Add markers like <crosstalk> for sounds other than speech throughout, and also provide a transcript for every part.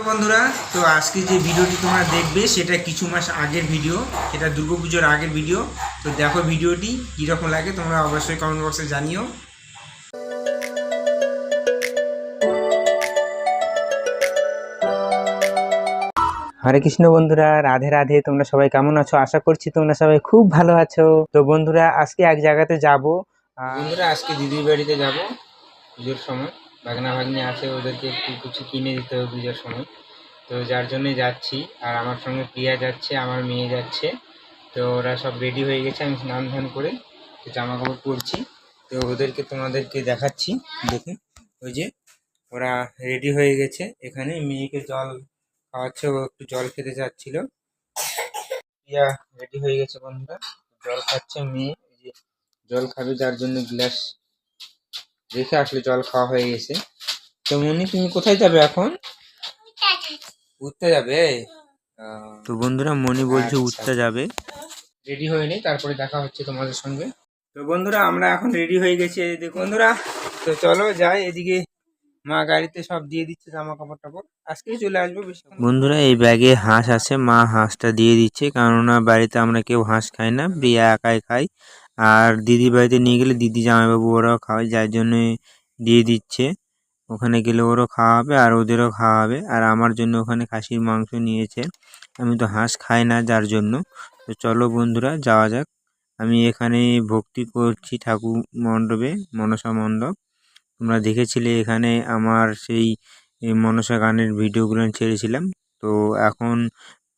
Hello বন্ধুরা। তো আজকে যে ভিডিওটি তোমরা দেখবে সেটা কিছু মাস আগের ভিডিও সেটা দুর্গাপুজোর আগের ভিডিও। তো দেখো ভিডিওটি কীরকম লাগে তোমরা অবশ্যই কমেন্ট বক্সে জানিও। হরে কৃষ্ণ বন্ধুরা রাধে রাধে তোমরা সবাই কেমন আছো? আশা করছি তোমরা সবাই খুব ভালো আছো। তো বন্ধুরা আজকে এক জায়গাতে যাব। বন্ধুরা আজকে দিদির বাড়িতে যাব পুজোর সময়। বাগনা ভাগ্নি আছে, ওদেরকে একটু কিছু কিনে দিতে হবে পুজোর সময়। তো যার জন্যই যাচ্ছি, আর আমার সঙ্গে প্রিয়া যাচ্ছে, আমার মেয়ে যাচ্ছে। তো ওরা সব রেডি হয়ে গেছে, আমি স্নান ধান করে তো জামা কাপড় পরছি। তো ওদেরকে তোমাদেরকে দেখাচ্ছি, দেখুন। ওই যে ওরা রেডি হয়ে গেছে, এখানে মেয়েকে জল খাওয়াচ্ছে, ও একটু জল খেতে চাচ্ছিল। প্রিয়া রেডি হয়ে গেছে বন্ধুরা, জল খাচ্ছে মেয়ে জল খাবে, যার জন্য গ্লাস রেখে আসলে জল খাওয়া হয়ে গেছে। তো মনি তুমি কোথায় যাবে এখন? উঠতে যাবে? তো বন্ধুরা মনি বলছে উঠতে যাবে। রেডি হয়ে নেই তারপরে দেখা হচ্ছে তোমাদের সঙ্গে। তো বন্ধুরা আমরা এখন রেডি হয়ে গেছি বন্ধুরা তো চলো যাই এদিকে। মা গাড়িতে সব দিয়ে দিচ্ছে জামা কাপড় টাপড় আজকেই চলে আসব বেশি বন্ধুরা এই ব্যাগে হাঁস আছে মা হাঁসটা দিয়ে দিচ্ছে। কেননা বাড়িতে আমরা কেউ হাঁস খাই না প্রিয়া একাই খাই আর দিদি বাড়িতে নিয়ে গেলে দিদি জামাইবাবু ওরাও খাওয়ায় যার জন্য দিয়ে দিচ্ছে। ওখানে গেলে ওরও খাওয়া হবে আর ওদেরও খাওয়া হবে। আর আমার জন্য ওখানে খাসির মাংস নিয়েছে। আমি তো হাঁস খাই না যার জন্য। তো চলো বন্ধুরা, যাওয়া যাক। আমি এখানে ভক্তি করছি ঠাকুর মণ্ডপে, মনসা মণ্ডপ। তোমরা দেখেছিলে এখানে আমার সেই মনসা গানের ভিডিওগুলো ছেড়েছিলাম। তো এখন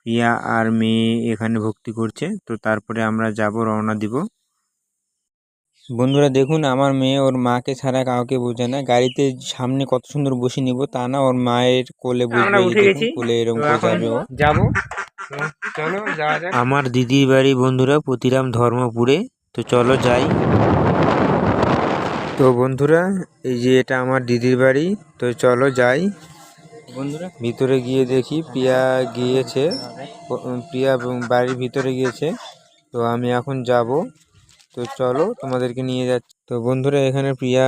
প্রিয়া আর মেয়ে এখানে ভক্তি করছে। তো তারপরে আমরা যাব, রওনা দিব। বন্ধুরা দেখুন আমার মেয়ে ওর মাকে ছাড়া কাউকে বোঝে না। গাড়িতে সামনে কত সুন্দর বসে নিব তা না ওর মায়ের কোলে বসবে। কোলে এরকম যাবে ও। যাব। চলো যাওয়া যাক। আমার দিদির বাড়ি বন্ধুরা প্রতিরাম ধর্মপুরে। তো চলো যাই। তো বন্ধুরা এই যে এটা আমার দিদির বাড়ি তো চলো যাই। বন্ধুরা? ভিতরে গিয়ে দেখি প্রিয়া গিয়েছে। প্রিয়া বাড়ির ভিতরে গিয়েছে। তো আমি এখন যাব। তো চলো তোমাদেরকে নিয়ে যাচ্ছি। তো বন্ধুরা এখানে প্রিয়া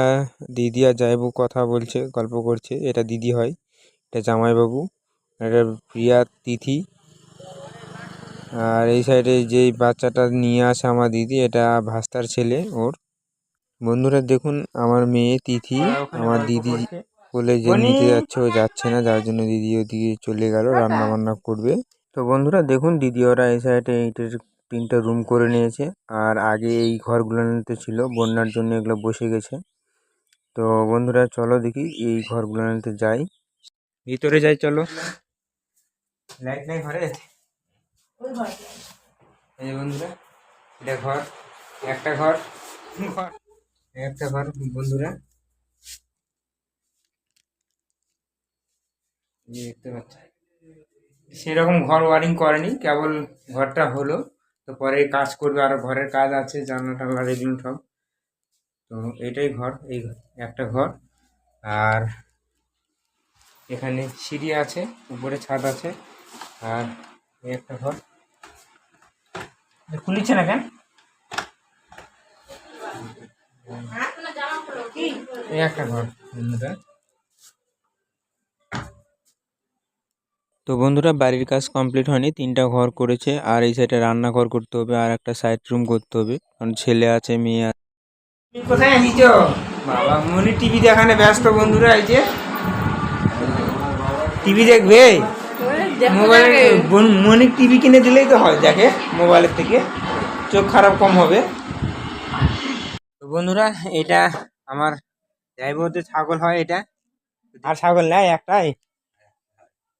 দিদি আর জামাইবাবু কথা বলছে গল্প করছে। এটা দিদি হয় এটা জামাইবাবু এটা প্রিয়া তিথি। আর এই সাইডে যেই বাচ্চাটা নিয়ে আসে আমার দিদি এটা ভাস্তার ছেলে ওর। বন্ধুরা দেখুন আমার মেয়ে তিথি আমার দিদি বলে যে নিতে যাচ্ছে ও যাচ্ছে না যার জন্য দিদি ওদিকে চলে গেল রান্না বান্না করবে। তো বন্ধুরা দেখুন দিদি ওরা এই সাইডে এইটার তিনটা রুম করে নিয়েছে। আর আগে এই ঘরগুলোতে ছিল বন্যার জন্য এগুলো বসে গেছে। তো বন্ধুরা চলো দেখি এই ঘরগুলোতে যাই। ভিতরে যাই চলো। লাইট নাই ঘরে? এই যে বন্ধুরা এটা ঘর। একটা ঘর। ঘর। একটা ঘর বন্ধুরা। দেখতে পাচ্ছ। সেরকম ঘর ওয়ারিং করেনি কেবল ঘরটা হলো। তো পরে কাজ করবে আরও, ঘরের কাজ আছে জানলা টানলা এগুলো সব তো এটাই ঘর, এই একটা ঘর। আর এখানে সিঁড়ি আছে, উপরে ছাদ আছে, আর এই একটা ঘর। খুলিছে না কেন? এই একটা ঘর তো বন্ধুরা বাড়ির কাজ কমপ্লিট হয়নি তিনটা ঘর করেছে আর এই সাইডে রান্নাঘর করতে হবে আর একটা সাইড রুম করতে হবে কারণ ছেলে আছে মেয়ে আছে। কোথায় আসিছ বাবা মনি টিভি দেখানে ব্যস্ত বন্ধুরা এই যে। টিভি দেখবে? মোবাইলে মনিক টিভি কিনে দিলেই তো হয় দেখে মোবাইলের থেকে। চোখ খারাপ কম হবে। তো বন্ধুরা এটা আমার যাই বলতে ছাগল হয় এটা। আর ছাগল নেই একটাই।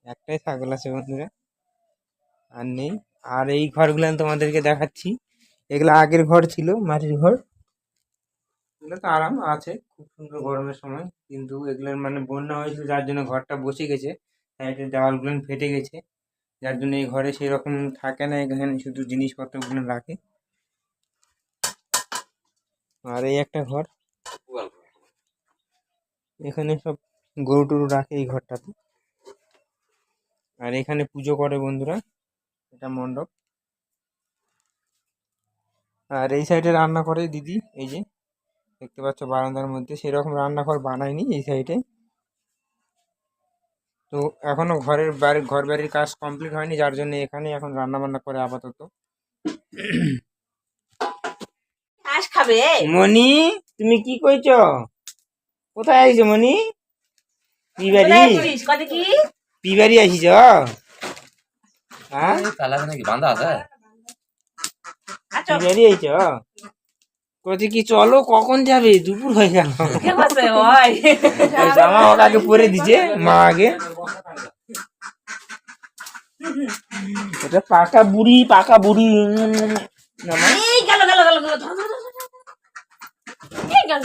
একটাই ছাগল আছে বন্ধুরা। আর নেই। আর এই ঘরগুলো আমি তোমাদেরকে দেখাচ্ছি। এগুলো আগের ঘর ছিল, মাটির ঘর। এগুলো তো আরাম আছে, খুব সুন্দর গরমের সময়। কিন্তু এগুলোর মানে বন্যা হয়েছিল, যার জন্য ঘরটা বসে গেছে। সাইডের দেওয়ালগুলো ফেটে গেছে। যার জন্য এই ঘরে সেরকম থাকে না, এখানে শুধু জিনিসপত্রগুলো রাখে। আর এই একটা ঘর। এখানে সব গরু টরু রাখে এই ঘরটাতে। আর এখানে পুজো করে বন্ধুরা এটা মণ্ডপ। আর এই সাইডে রান্না করে দিদি এই যে দেখতে পাচ্ছ বারান্দার মধ্যে সেরকম রান্নাঘর বানায়নি এই সাইডে। তো এখনও ঘরের বাড়ি ঘর বাড়ির কাজ কমপ্লিট হয়নি যার জন্য এখানে এখন রান্না বান্না করে আপাতত। খাবে? মনি তুমি কি কইছ? কোথায় আইছো মনি আছিস? কত কি? পিবাড়ি আসিছ? হ্যাঁ? তালা নাকি বান্ধা আছে? আচ্ছা। আইছ? কতি কি চলো কখন যাবে? দুপুর হয়ে গেল। জামা আগে পরে দিছে মা আগে। পাকা বুড়ি পাকা বুড়ি। গেল গেল গেল গেল। গেল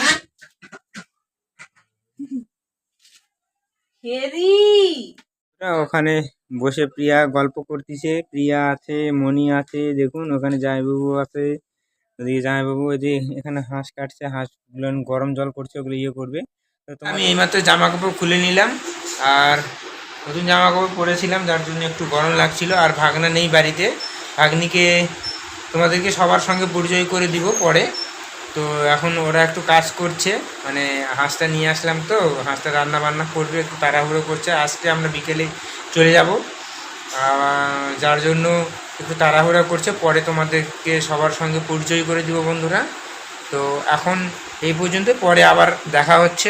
হেরি। ওখানে বসে প্রিয়া গল্প করতেছে। প্রিয়া আছে, মণি আছে, দেখুন ওখানে জামাইবাবু আছে। ওদিকে জামাইবাবু ওই যে এখানে হাঁস কাটছে, হাঁসগুলো গরম জল করছে, ওগুলো ইয়ে করবে। আমি এইমাত্র জামা কাপড় খুলে নিলাম আর নতুন জামা কাপড় পরেছিলাম, যার জন্য একটু গরম লাগছিল। আর ভাগনা নেই বাড়িতে। ভাগ্নিকে তোমাদেরকে সবার সঙ্গে পরিচয় করে দিব পরে। তো এখন ওরা একটু কাজ করছে মানে হাঁসটা নিয়ে আসলাম তো, হাঁসটা রান্না বান্না করবে, একটু তাড়াহুড়ো করছে, আজকে আমরা বিকেলে চলে যাব। যার জন্য একটু তাড়াহুড়া করছে, পরে তোমাদেরকে সবার সঙ্গে পরিচয় করে দিব বন্ধুরা। তো এখন এই পর্যন্ত, পরে আবার দেখা হচ্ছে।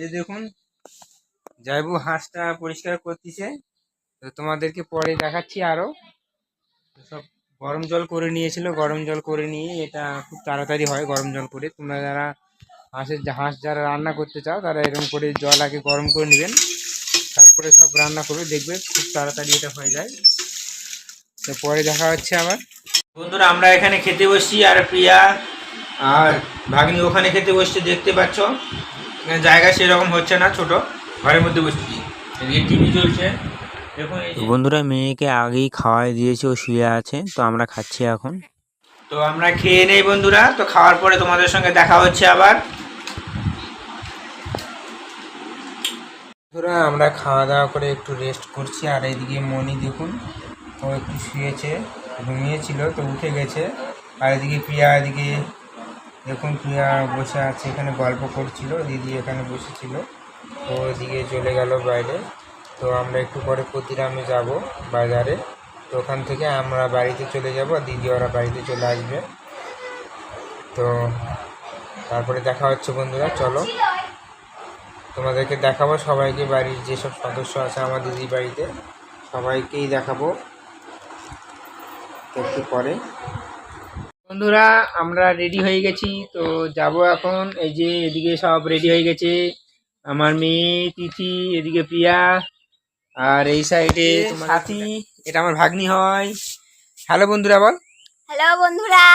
এই দেখুন, যাইবু, হাঁসটা পরিষ্কার করতেছে। তো তোমাদেরকে পরে দেখাচ্ছি আরও সব গরম জল করে নিয়েছিল, গরম জল করে নিয়ে এটা খুব তাড়াতাড়ি হয় গরম জল করে। তোমরা যারা হাঁসের হাঁস যারা রান্না করতে চাও, তারা এরকম করে জল আগে গরম করে নেবেন। তারপরে সব রান্না করবে, দেখবে খুব তাড়াতাড়ি এটা হয়ে যায়। তো পরে দেখা হচ্ছে আবার। বন্ধুরা, আমরা এখানে খেতে বসছি, আর প্রিয়া আর ভাগ্নি ওখানে খেতে বসছে, দেখতে পাচ্ছ? জায়গা সেরকম হচ্ছে না, ছোট। ঘরের মধ্যে বসছি। এদিকে টিভি চলছে। বন্ধুরা মেয়েকে আগেই খাওয়াই দিয়েছে ও শুয়ে আছে তো আমরা খাচ্ছি এখন। তো আমরা খেয়ে নেই বন্ধুরা তো খাওয়ার পরে তোমাদের সঙ্গে দেখা হচ্ছে আবার। বন্ধুরা আমরা খাওয়া দাওয়া করে একটু রেস্ট করছি আর এইদিকে মনি দেখুন ও একটু শুয়েছে ঘুমিয়েছিল তো উঠে গেছে। আর এদিকে প্রিয়া এদিকে দেখুন প্রিয়া বসে আছে এখানে গল্প করছিল দিদি এখানে বসেছিল তো ওদিকে চলে গেল বাইরে। তো আমরা একটু পরে প্রতিরামে যাব বাজারে। তো ওখান থেকে আমরা বাড়িতে চলে যাব দিদি ওরা বাড়িতে চলে আসবে। তো তারপরে দেখা হচ্ছে বন্ধুরা, চলো। তোমাদেরকে দেখাবো সবাইকে বাড়ির যেসব সদস্য আছে আমার দিদির বাড়িতে, সবাইকেই দেখাবো একটু পরে। বন্ধুরা, আমরা রেডি হয়ে গেছি, তো যাব এখন। এই যে এদিকে সব রেডি হয়ে গেছে। আমার মেয়ে, তিথি, এদিকে প্রিয়া। আর এই সাইডে তোমার সাথী এটা আমার ভাগ্নি হয়। হ্যালো বন্ধুরা বল। হ্যালো বন্ধুরা।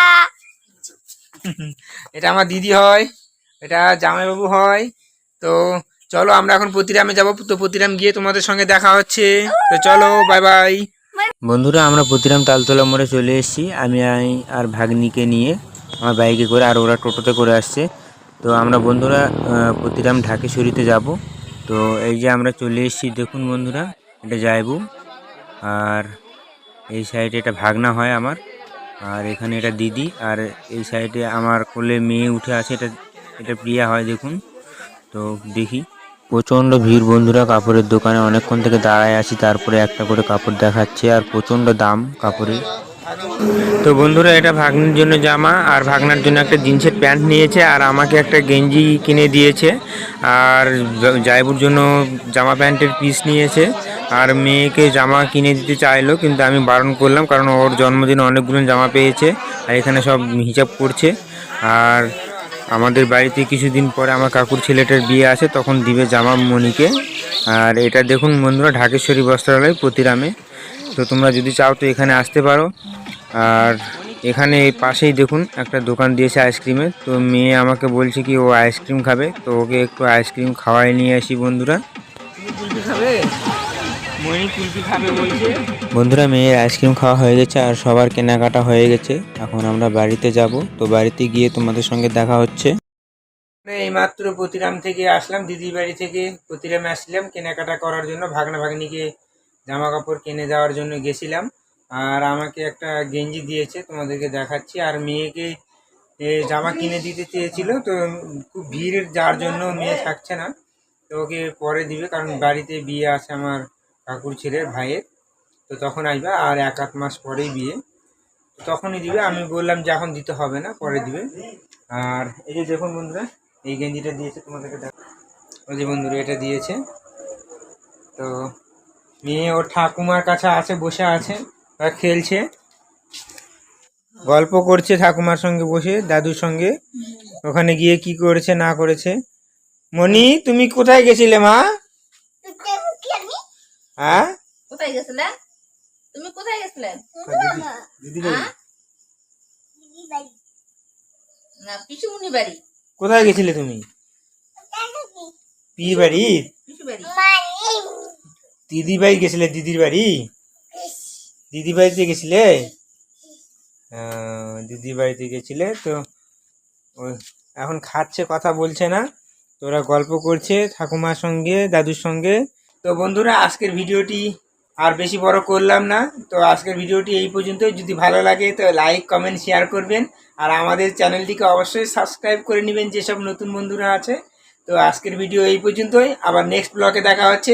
<laughs> এটা আমার দিদি হয় এটা জামাইবাবু হয়। তো চলো আমরা এখন প্রতিরামে যাব তো প্রতিরাম গিয়ে তোমাদের সঙ্গে দেখা হচ্ছে। তো চলো বাই বাই বন্ধুরা আমরা প্রতিরাম তালতলা মোড়ে চলে এসেছি। আমি আর ভাগ্নিকে নিয়ে আমার বাইকে করে আর ওরা টোটোতে করে আসছে। তো আমরা বন্ধুরা প্রতিরাম ঢাকেশ্বরীতে যাব। তো এই যে আমরা চলে এসেছি, দেখুন বন্ধুরা, এটা যাইবু। আর এই সাইডে এটা ভাগনা হয় আমার, আর এখানে এটা দিদি, আর এই সাইডে আমার কোলে মেয়ে উঠে আছে, এটা এটা প্রিয়া হয়, দেখুন। তো দেখি। প্রচণ্ড ভিড় বন্ধুরা, কাপড়ের দোকানে। অনেকক্ষণ থেকে দাঁড়ায় আছি, তারপরে একটা করে কাপড় দেখাচ্ছে, আর প্রচণ্ড দাম কাপড়ের। তো বন্ধুরা, এটা ভাগ্নির জন্য জামা আর ভাগনার জন্য একটা জিন্সের প্যান্ট নিয়েছে আর আমাকে একটা গেঞ্জি কিনে দিয়েছে আর জ- জাইবুর জন্য জামা প্যান্টের পিস নিয়েছে আর মেয়েকে জামা কিনে দিতে চাইলো, কিন্তু আমি বারণ করলাম কারণ ওর জন্মদিনে অনেকগুলো জামা পেয়েছে আর এখানে সব হিসাব করছে। আর আমাদের বাড়িতে কিছুদিন পরে আমার কাকুর ছেলেটার বিয়ে আছে, তখন দিবে জামা মনিকে। আর এটা দেখুন বন্ধুরা, ঢাকেশ্বরী বস্ত্রালয়, প্রতিরামে। তো তোমরা যদি চাও তো এখানে আসতে পারো। আর এখানে পাশেই দেখুন একটা দোকান দিয়েছে আইসক্রিমের। তো মেয়ে আমাকে বলছে কি ও আইসক্রিম খাবে। তো ওকে একটু আইসক্রিম খাওয়াই নিয়ে আসি বন্ধুরা। বন্ধুরা, মেয়ের আইসক্রিম খাওয়া হয়ে গেছে আর সবার কেনাকাটা হয়ে গেছে। এখন আমরা বাড়িতে যাব। তো বাড়িতে গিয়ে তোমাদের সঙ্গে দেখা হচ্ছে। এই মাত্র প্রতিরাম থেকে আসলাম দিদি বাড়ি থেকে। প্রতিরামে আসলাম কেনাকাটা করার জন্য ভাগনা ভাগ্নিকে জামা কাপড় কিনে যাওয়ার জন্য গেছিলাম। আর আমাকে একটা গেঞ্জি দিয়েছে, তোমাদেরকে দেখাচ্ছি। আর মেয়েকে জামা কিনে দিতে চেয়েছিল, তো খুব ভিড় যার জন্য মেয়ে থাকছে না। তো ওকে পরে দিবে, কারণ বাড়িতে বিয়ে আছে আমার কাকুর ছেলের ভাইয়ের। তো তখন আসবে, আর এক আধ মাস পরেই বিয়ে। তখনই দিবে, আমি বললাম যে এখন দিতে হবে না, পরে দিবে। আর এই যে দেখুন বন্ধুরা, এই গেঞ্জিটা দিয়েছে তোমাদেরকে দেখ ওই যে বন্ধুরা, এটা দিয়েছে। তো মেয়ে ওর ঠাকুমার কাছে আছে বসে আছে ওরা খেলছে। গল্প করছে ঠাকুমার সঙ্গে বসে দাদুর সঙ্গে। ওখানে গিয়ে কি করেছে না করেছে। মনি তুমি কোথায় গেছিলে মা? হ্যাঁ? কোথায় গেছিলেন তুমি কোথায় গেছিলেন দিদি বাড়ি হ্যাঁ? না পিসুমুনি বাড়ি। কোথায় গেছিলে তুমি? পি বাড়ি? পিসু বাড়ি। দিদি বাড়ি গেছিলে দিদির বাড়ি দিদি বাড়িতে গেছিলে? দিদি বাড়িতে গেছিলে তো এখন খাচ্ছে, কথা বলছে না। তো ওরা গল্প করছে, ঠাকুমার সঙ্গে, দাদুর সঙ্গে। তো বন্ধুরা, আজকের ভিডিওটি আর বেশি বড় করলাম না। তো আজকের ভিডিওটি এই পর্যন্ত যদি ভালো লাগে, তো লাইক কমেন্ট শেয়ার করবেন। আর আমাদের চ্যানেলটিকে অবশ্যই সাবস্ক্রাইব করে নেবেন, যেসব নতুন বন্ধুরা আছে। তো আজকের ভিডিও এই পর্যন্তই। আবার নেক্সট ব্লগে দেখা হচ্ছে।